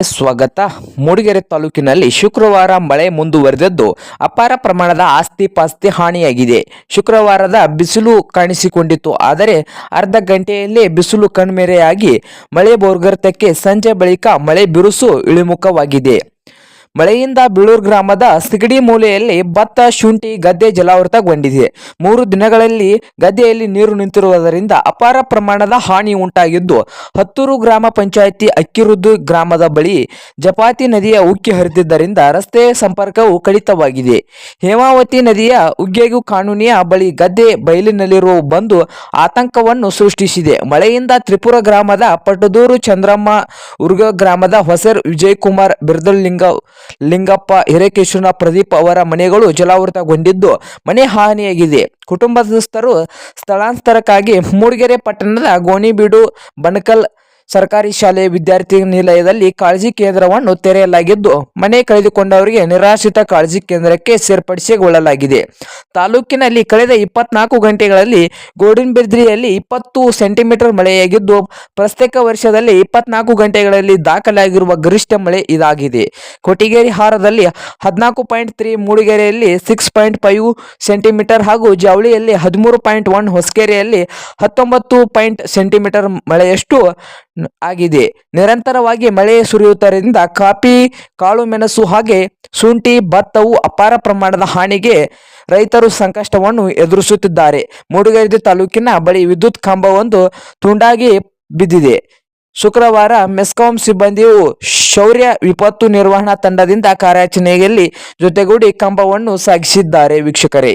ಸ್ವಾಗತ. ಮೂಡಿಗೆರೆ ತಾಲೂಕಿನಲ್ಲಿ ಶುಕ್ರವಾರ ಮಳೆ ಮುಂದುವರೆದದ್ದು ಅಪಾರ ಪ್ರಮಾಣದ ಆಸ್ತಿ ಪಾಸ್ತಿ ಹಾನಿಯಾಗಿದೆ. ಶುಕ್ರವಾರದ ಬಿಸಿಲು ಕಾಣಿಸಿಕೊಂಡಿತ್ತು, ಆದರೆ ಅರ್ಧ ಗಂಟೆಯಲ್ಲೇ ಬಿಸಿಲು ಕಣ್ಮೆರೆಯಾಗಿ ಮಳೆ ಬೋರ್ಗರ್ತಕ್ಕೆ ಸಂಜೆ ಬಳಿಕ ಮಳೆ ಬಿರುಸು ಇಳಿಮುಖವಾಗಿದೆ. ಮಳೆಯಿಂದ ಬೀಳೂರು ಗ್ರಾಮದ ಸಿಗಡಿ ಮೂಲೆಯಲ್ಲಿ ಭತ್ತ, ಶುಂಠಿ, ಗದ್ದೆ ಜಲಾವೃತಗೊಂಡಿದೆ. ಮೂರು ದಿನಗಳಲ್ಲಿ ಗದ್ದೆಯಲ್ಲಿ ನೀರು ನಿಂತಿರುವುದರಿಂದ ಅಪಾರ ಪ್ರಮಾಣದ ಹಾನಿ ಉಂಟಾಗಿದ್ದು, ಹತ್ತೂರು ಗ್ರಾಮ ಪಂಚಾಯಿತಿ ಅಕ್ಕಿರುದ್ದು ಗ್ರಾಮದ ಬಳಿ ಜಪಾತಿ ನದಿಯ ಉಕ್ಕಿ ಹರಿದಿದ್ದರಿಂದ ರಸ್ತೆ ಸಂಪರ್ಕವು ಕಡಿತವಾಗಿದೆ. ಹೇಮಾವತಿ ನದಿಯ ಉಗ್ಗೆಗೂ ಕಾನೂನಿಯ ಬಳಿ ಗದ್ದೆ ಬಯಲಿನಲ್ಲಿರುವ ಬಂದು ಆತಂಕವನ್ನು ಸೃಷ್ಟಿಸಿದೆ. ಮಳೆಯಿಂದ ತ್ರಿಪುರ ಗ್ರಾಮದ ಪಟದೂರು ಚಂದ್ರಮ್ಮ, ಉರ್ಗ ಗ್ರಾಮದ ಹೊಸರ್ ವಿಜಯಕುಮಾರ್ ಬಿರ್ದಳ್ಳಿಂಗ ಲಿಂಗಪ್ಪ ಹಿರೇಕೇಶ್ವರ ಪ್ರದೀಪ್ ಅವರ ಮನೆಗಳು ಜಲಾವೃತಗೊಂಡಿದ್ದು ಮನೆ ಹಾನಿಯಾಗಿದೆ. ಕುಟುಂಬಸ್ಥರು ಸ್ಥಳಾಂತರಕ್ಕಾಗಿ ಮೂಡಿಗೆರೆ ಪಟ್ಟಣದ ಗೋಣಿಬೀಡು ಬಣಕಲ್ ಸರ್ಕಾರಿ ಶಾಲೆ ವಿದ್ಯಾರ್ಥಿ ನಿಲಯದಲ್ಲಿ ಕಾಳಜಿ ಕೇಂದ್ರವನ್ನು ತೆರೆಯಲಾಗಿದ್ದು, ಮನೆ ಕಳೆದುಕೊಂಡವರಿಗೆ ನಿರಾಶ್ರಿತ ಕಾಳಜಿ ಕೇಂದ್ರಕ್ಕೆ ಸೇರ್ಪಡಿಸಿಕೊಳ್ಳಲಾಗಿದೆ. ತಾಲೂಕಿನಲ್ಲಿ ಕಳೆದ ಇಪ್ಪತ್ನಾಲ್ಕು ಗಂಟೆಗಳಲ್ಲಿ ಗೋಡಿನಬಿದ್ರಿಯಲ್ಲಿ ಇಪ್ಪತ್ತು ಸೆಂಟಿಮೀಟರ್ ಮಳೆಯಾಗಿದ್ದು ಪ್ರಸ್ತೇಕ ವರ್ಷದಲ್ಲಿ ಇಪ್ಪತ್ನಾಲ್ಕು ಗಂಟೆಗಳಲ್ಲಿ ದಾಖಲಾಗಿರುವ ಗರಿಷ್ಠ ಮಳೆ ಇದಾಗಿದೆ. ಕೊಟ್ಟಿಗೇರಿ ಹಾರದಲ್ಲಿ ಹದಿನಾಲ್ಕು ಪಾಯಿಂಟ್ ತ್ರೀ ಮೂಡಿಗೆರೆಯಲ್ಲಿ ಸಿಕ್ಸ್ ಪಾಯಿಂಟ್ ಫೈವ್ ಸೆಂಟಿಮೀಟರ್ ಹಾಗೂ ಜಾವಳಿಯಲ್ಲಿ ಹದಿಮೂರು ಪಾಯಿಂಟ್ ಒನ್ ಹೊಸಕೆರೆಯಲ್ಲಿ ಹತ್ತೊಂಬತ್ತು ಪಾಯಿಂಟ್ ಸೆಂಟಿಮೀಟರ್ ಮಳೆಯಷ್ಟು ಆಗಿದೆ. ನಿರಂತರವಾಗಿ ಮಳೆ ಸುರಿಯುವುದರಿಂದ ಕಾಫಿ, ಕಾಳು ಮೆಣಸು ಹಾಗೆ ಶುಂಠಿ, ಭತ್ತವು ಅಪಾರ ಪ್ರಮಾಣದ ಹಾನಿಗೆ ರೈತರು ಸಂಕಷ್ಟವನ್ನು ಎದುರಿಸುತ್ತಿದ್ದಾರೆ. ಮೂಡಿಗೆರೆ ತಾಲೂಕಿನ ಬಳಿ ವಿದ್ಯುತ್ ಕಂಬವೊಂದು ತುಂಡಾಗಿ ಬಿದ್ದಿದೆ. ಶುಕ್ರವಾರ ಮೆಸ್ಕಾಂ ಸಿಬ್ಬಂದಿಯು ಶೌರ್ಯ ವಿಪತ್ತು ನಿರ್ವಹಣಾ ತಂಡದಿಂದ ಕಾರ್ಯಾಚರಣೆಯಲ್ಲಿ ಜೊತೆಗೂಡಿ ಕಂಬವನ್ನು ಸಾಗಿಸಿದ್ದಾರೆ ವೀಕ್ಷಕರೇ.